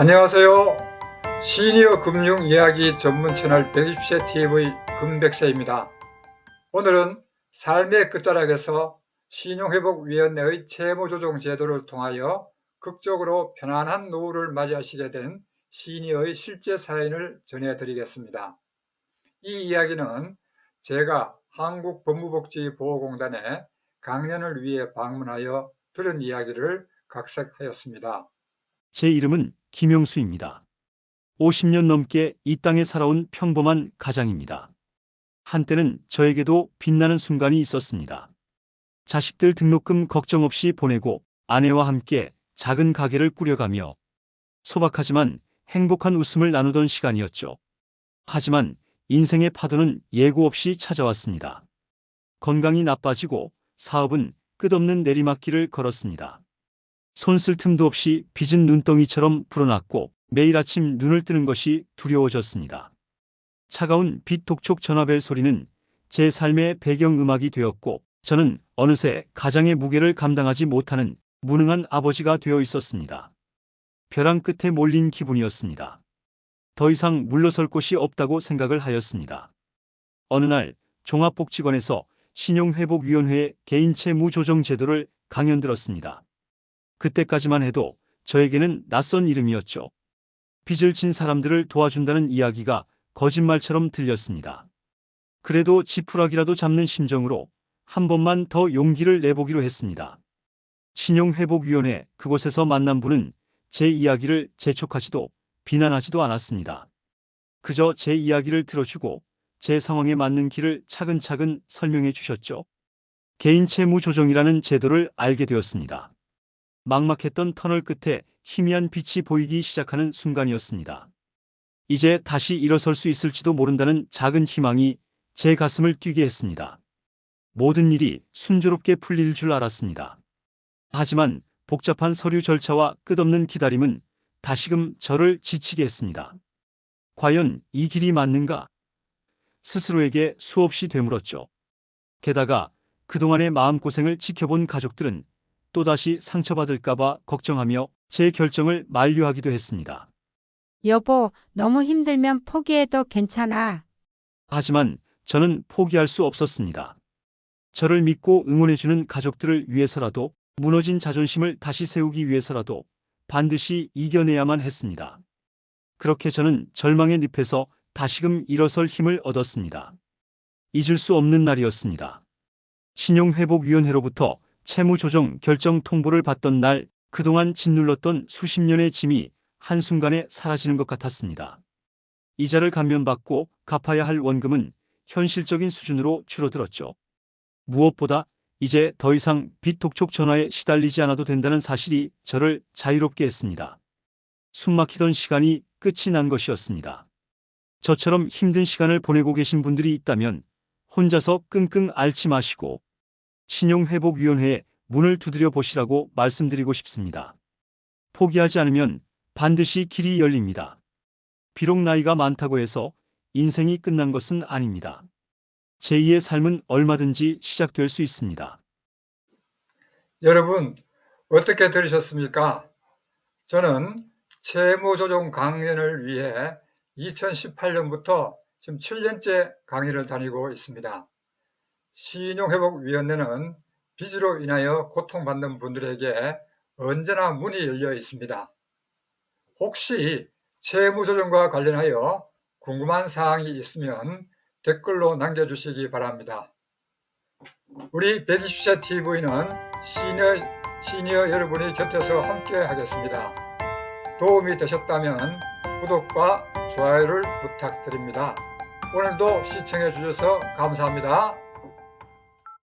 안녕하세요. 시니어 금융 이야기 전문 채널 120세 TV 금백세입니다. 오늘은 삶의 끝자락에서 신용회복위원회의 채무조정 제도를 통하여 극적으로 편안한 노후를 맞이하시게 된 시니어의 실제 사연을 전해드리겠습니다. 이 이야기는 제가 한국법무복지보호공단에 강연을 위해 방문하여 들은 이야기를 각색하였습니다. 제 이름은 김영수입니다. 50년 넘게 이 땅에 살아온 평범한 가장입니다. 한때는 저에게도 빛나는 순간이 있었습니다. 자식들 등록금 걱정 없이 보내고 아내와 함께 작은 가게를 꾸려가며 소박하지만 행복한 웃음을 나누던 시간이었죠. 하지만 인생의 파도는 예고 없이 찾아왔습니다. 건강이 나빠지고 사업은 끝없는 내리막길을 걸었습니다. 손 쓸 틈도 없이 빚은 눈덩이처럼 불어났고 매일 아침 눈을 뜨는 것이 두려워졌습니다. 차가운 빛 독촉 전화벨 소리는 제 삶의 배경음악이 되었고 저는 어느새 가장의 무게를 감당하지 못하는 무능한 아버지가 되어 있었습니다. 벼랑 끝에 몰린 기분이었습니다. 더 이상 물러설 곳이 없다고 생각을 하였습니다. 어느 날 종합복지관에서 신용회복위원회의 개인 채무 조정 제도를 강연 들었습니다. 그때까지만 해도 저에게는 낯선 이름이었죠. 빚을 진 사람들을 도와준다는 이야기가 거짓말처럼 들렸습니다. 그래도 지푸라기라도 잡는 심정으로 한 번만 더 용기를 내보기로 했습니다. 신용회복위원회 그곳에서 만난 분은 제 이야기를 재촉하지도 비난하지도 않았습니다. 그저 제 이야기를 들어주고 제 상황에 맞는 길을 차근차근 설명해 주셨죠. 개인 채무 조정이라는 제도를 알게 되었습니다. 막막했던 터널 끝에 희미한 빛이 보이기 시작하는 순간이었습니다. 이제 다시 일어설 수 있을지도 모른다는 작은 희망이 제 가슴을 뛰게 했습니다. 모든 일이 순조롭게 풀릴 줄 알았습니다. 하지만 복잡한 서류 절차와 끝없는 기다림은 다시금 저를 지치게 했습니다. 과연 이 길이 맞는가? 스스로에게 수없이 되물었죠. 게다가 그동안의 마음고생을 지켜본 가족들은 또다시 상처받을까봐 걱정하며 제 결정을 만류하기도 했습니다. 여보, 너무 힘들면 포기해도 괜찮아. 하지만 저는 포기할 수 없었습니다. 저를 믿고 응원해주는 가족들을 위해서라도 무너진 자존심을 다시 세우기 위해서라도 반드시 이겨내야만 했습니다. 그렇게 저는 절망의 늪에서 다시금 일어설 힘을 얻었습니다. 잊을 수 없는 날이었습니다. 신용회복위원회로부터 채무조정 결정 통보를 받던 날 그동안 짓눌렀던 수십 년의 짐이 한순간에 사라지는 것 같았습니다. 이자를 감면받고 갚아야 할 원금은 현실적인 수준으로 줄어들었죠. 무엇보다 이제 더 이상 빚 독촉 전화에 시달리지 않아도 된다는 사실이 저를 자유롭게 했습니다. 숨막히던 시간이 끝이 난 것이었습니다. 저처럼 힘든 시간을 보내고 계신 분들이 있다면 혼자서 끙끙 앓지 마시고 신용회복위원회에 문을 두드려 보시라고 말씀드리고 싶습니다. 포기하지 않으면 반드시 길이 열립니다. 비록 나이가 많다고 해서 인생이 끝난 것은 아닙니다. 제2의 삶은 얼마든지 시작될 수 있습니다. 여러분 어떻게 들으셨습니까? 저는 채무조정 강연을 위해 2018년부터 지금 7년째 강의를 다니고 있습니다. 신용회복위원회는 빚으로 인하여 고통받는 분들에게 언제나 문이 열려 있습니다. 혹시 채무조정과 관련하여 궁금한 사항이 있으면 댓글로 남겨주시기 바랍니다. 우리 120세 TV는 시니어, 시니어 여러분이 곁에서 함께 하겠습니다. 도움이 되셨다면 구독과 좋아요를 부탁드립니다. 오늘도 시청해 주셔서 감사합니다.